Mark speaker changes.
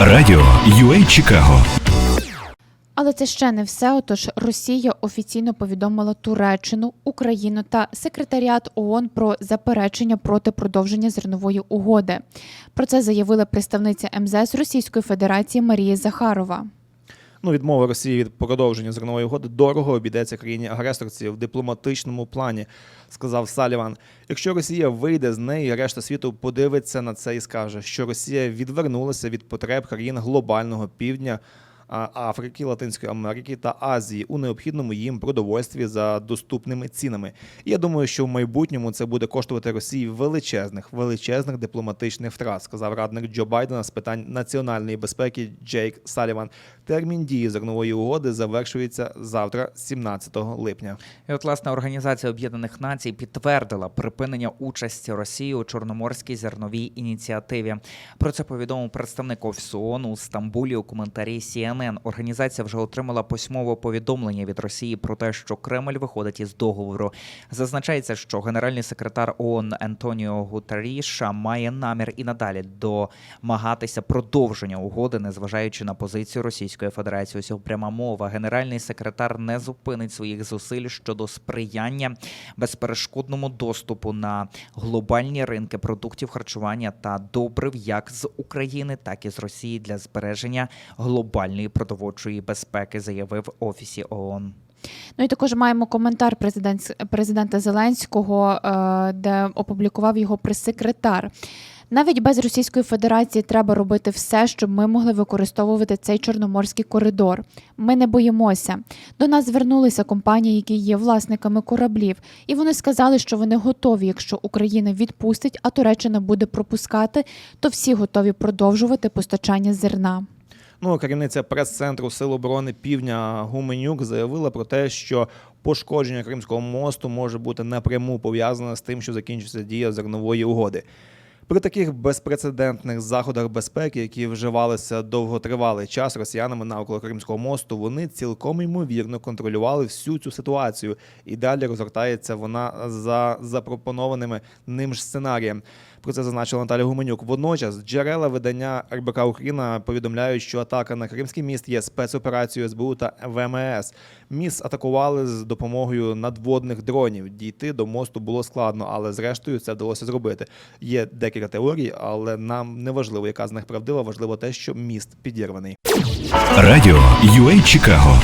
Speaker 1: Радіо UA Чикаго
Speaker 2: Але це ще не все. Отож, Росія офіційно повідомила Туреччину, Україну та секретаріат ООН про заперечення проти продовження зернової угоди. Про це заявила представниця МЗС Російської Федерації Марія Захарова.
Speaker 3: Ну, відмова Росії від продовження зернової угоди дорого обійдеться країні агресорці в дипломатичному плані, сказав Саліван. Якщо Росія вийде з неї, решта світу подивиться на це і скаже, що Росія відвернулася від потреб країн глобального півдня. Африки, Латинської Америки та Азії у необхідному їм продовольстві за доступними цінами. Я думаю, що в майбутньому це буде коштувати Росії величезних, величезних дипломатичних втрат, сказав радник Джо Байдена з питань національної безпеки Джейк Саліван. Термін дії зернової угоди завершується завтра, 17 липня.
Speaker 4: І от власне Організація Об'єднаних Націй підтвердила припинення участі Росії у Чорноморській зерновій ініціативі. Про це повідомив представник Офісу ООН у Стамбулі у коментарі CNN. Організація вже отримала письмове повідомлення від Росії про те, що Кремль виходить із договору. Зазначається, що генеральний секретар ООН Антоніо Гутаріша має намір і надалі домагатися продовження угоди, незважаючи на позицію Російської Федерації. Ось пряма мова. Генеральний секретар не зупинить своїх зусиль щодо сприяння безперешкодному доступу на глобальні ринки продуктів харчування та добрив як з України, так і з Росії для збереження глобальної продовольчої безпеки, заявив офісі ООН.
Speaker 2: Ну і також маємо коментар президент, президента Зеленського, е, де опублікував його прес-секретар. Навіть без Російської Федерації треба робити все, щоб ми могли використовувати цей чорноморський коридор. Ми не боїмося. До нас звернулися компанії, які є власниками кораблів, і вони сказали, що вони готові. Якщо Україна відпустить, а Туреччина буде пропускати, то всі готові продовжувати постачання зерна.
Speaker 3: Ну, керівниця прес-центру Сил оборони Півдня Гуменюк заявила про те, що пошкодження Кримського мосту може бути напряму пов'язане з тим, що закінчиться дія зернової угоди. При таких безпрецедентних заходах безпеки, які вживалися довготривалий час росіянами навколо Кримського мосту, вони цілком ймовірно контролювали всю цю ситуацію, і далі розгортається вона за запропонованими ним ж сценарієм. Про це зазначила Наталя Гуменюк. Водночас джерела видання РБК Україна повідомляють, що атака на Кримський міст є спецоперацією СБУ та ВМС. Міст атакували з допомогою надводних дронів. Дійти до мосту було складно, але зрештою це вдалося зробити. Є декілька теорій, але нам не важливо, яка з них правдива. Важливо те, що міст підірваний.
Speaker 1: Радіо UA Чикаго